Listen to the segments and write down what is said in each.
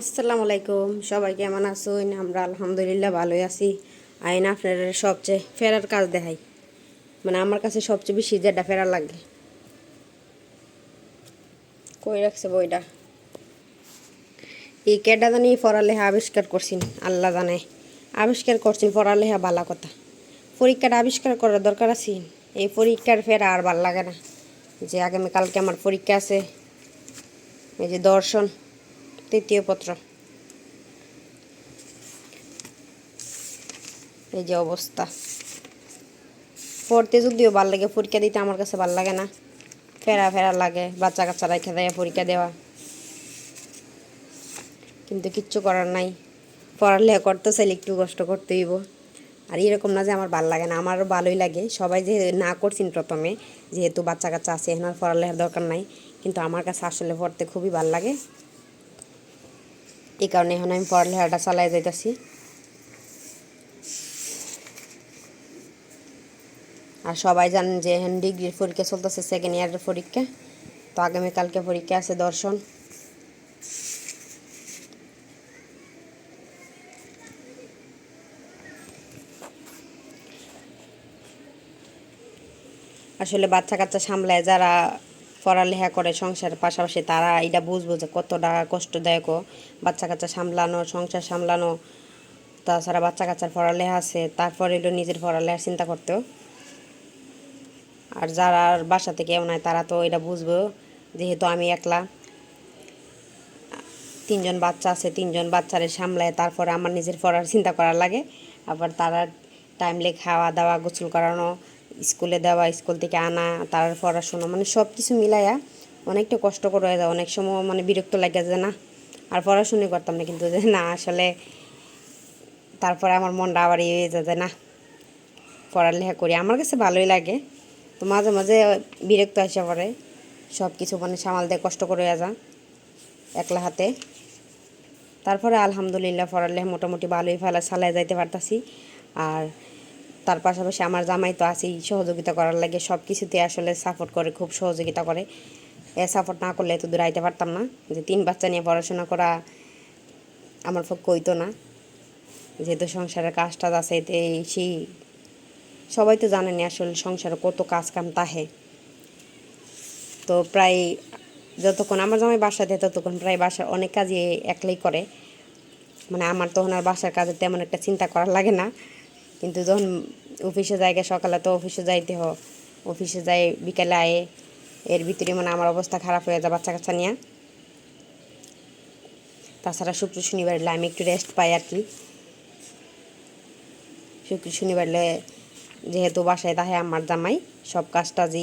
আসসালামু আলাইকুম। সবাই কেমন আছেন? আমরা আলহামদুলিল্লাহ ভালোই আছি। আইন আপনার সবচেয়ে ফেরার কাজ দেখাই। মানে আমার কাছে সবচেয়ে বেশি যেটা ফেরার লাগে। কই রাখছে বইটা? এই কেটা জানি পড়ালেখা আবিষ্কার করছেন, আল্লাহ জানে। আবিষ্কার করছেন পড়ালেখা ভালো কথা। পরীক্ষাটা আবিষ্কার করার দরকার আছে। এই পরীক্ষার ফেরা আর ভালো লাগে না। যে আগামীকালকে আমার পরীক্ষা আছে। এই যে দর্শন। তৃতীয় পত্র। এই যে অবস্থা। পড়তে যদিও ভালো লাগে, পরীক্ষা দিতে আমার কাছে ভালো লাগে না। ফেরা ফেরা লাগে, বাচ্চা কাচ্চা রেখে দেয় পরীক্ষা দেওয়া। কিন্তু কিচ্ছু করার নাই। পড়ালেখা করতে চাইলে একটু কষ্ট করতে হইব। আর এরকম না যে আমার ভালো লাগে না, আমারও ভালোই লাগে। সবাই যে না করছেন প্রথমে, যেহেতু বাচ্চা কাচ্চা আছে, এখন আর পড়ালেখার দরকার নাই। কিন্তু আমার কাছে আসলে পড়তে খুবই ভালো লাগে। এই কারণে এখন আমি পড়ালেখাটা চালাই যাইতেছি। আর সবাই জানেন যে এখন ডিগ্রির পরীক্ষা চলতেছে সেকেন্ড ইয়ারের পরীক্ষা। তো আগামীকালকে পরীক্ষা আছে দর্শন। আসলে বাচ্চা কাচ্চা সামলায় যারা পড়ালেখা করে সংসারের পাশাপাশি তারা এটা বুঝব যে কতটা কষ্টদায়ক বাচ্চা কাচ্চা সামলানো, সংসার সামলানো, তাছাড়া বাচ্চা কাচ্চার পড়ালেখা আছে, তারপরে এলো নিজের পড়ালেখার চিন্তা করতেও। আর যারা বাসা থেকে এমন হয়, তারা তো এটা বুঝব, যেহেতু আমি একলা। তিনজন বাচ্চা আছে, তিনজন বাচ্চারে সামলায়, তারপরে আমার নিজের পড়ার চিন্তা করার লাগে। আবার তারা টাইমলি খাওয়া দাওয়া গোসল করানো স্কুলে দেওয়া, স্কুল থেকে আনা, তার পড়াশোনা মানে সব কিছু মিলাইয়া অনেকটা কষ্ট করে হয়ে যায়। অনেক সময় মানে বিরক্ত লাগে যে না, আর পড়াশুনোই করতাম না কিন্তু যে না, আসলে তারপরে আমার মনটা আবার ইয়ে হয়ে যায় না, পড়ালেখা করি। আমার কাছে ভালোই লাগে। তো মাঝে মাঝে বিরক্ত আসে পড়ে। সব কিছু মানে সামাল দিয়ে কষ্ট করে যা একলা হাতে। তারপরে আলহামদুলিল্লাহ পড়ালেখা মোটামুটি ভালোই ফেলা চালাই যাইতে পারতাছি। আর তার পাশাপাশি আমার জামাই তো আছেই, সহযোগিতা করার লাগে সব কিছুতে আসলে সাপোর্ট করে, খুব সহযোগিতা করে। এ সাপোর্ট না করলে তো দূর আইতে পারতাম না। যে তিন বাচ্চা নিয়ে পড়াশোনা করা আমার পক্ষে হইতো না। যেহেতু সংসারের কাজ টাজ আছে, এতে সেই সবাই তো জানেনি আসলে সংসারে কত কাজ কাম তাহে। তো প্রায় যতক্ষণ আমার জামাই বাসাতে ততক্ষণ প্রায় বাসার অনেক কাজই একলাই করে। মানে আমার তখন আর বাসার কাজে তেমন একটা চিন্তা করা লাগে না। কিন্তু যখন অফিসে যাই সকালে, তো অফিসে যাইতে হ অফিসে যাই বিকেলে আয়ে, এর ভিতরে মানে আমার অবস্থা খারাপ হয়ে যায় বাচ্চা কাচ্চা নিয়ে। তাছাড়া শুক্র শনিবার আমি একটু রেস্ট পাই আর কি। শুক্র শনিবার যেহেতু বাসায় তাহে আমার জামাই, সব কাজটা যে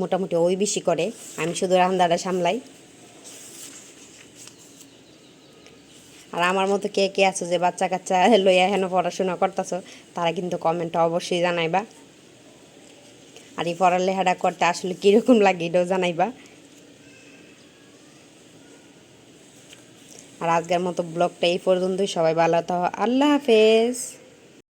মোটামুটি ওই বেশি করে। আমি শুধু রান্নাটা সামলাই। আর আমার মতো কে কে আছো যে বাচ্চা কাচ্চা লইয়া হেন পড়াশোনা করতেছো, তারা কিন্তু কমেন্টটা অবশ্যই জানাইবা। আর এই পড়ালেখাটা করতে আসলে কীরকম লাগে এটাও জানাইবা। আর আজকের মতো ব্লগটা এই পর্যন্তই, সবাই ভালো থাকো আল্লাহ হাফেজ।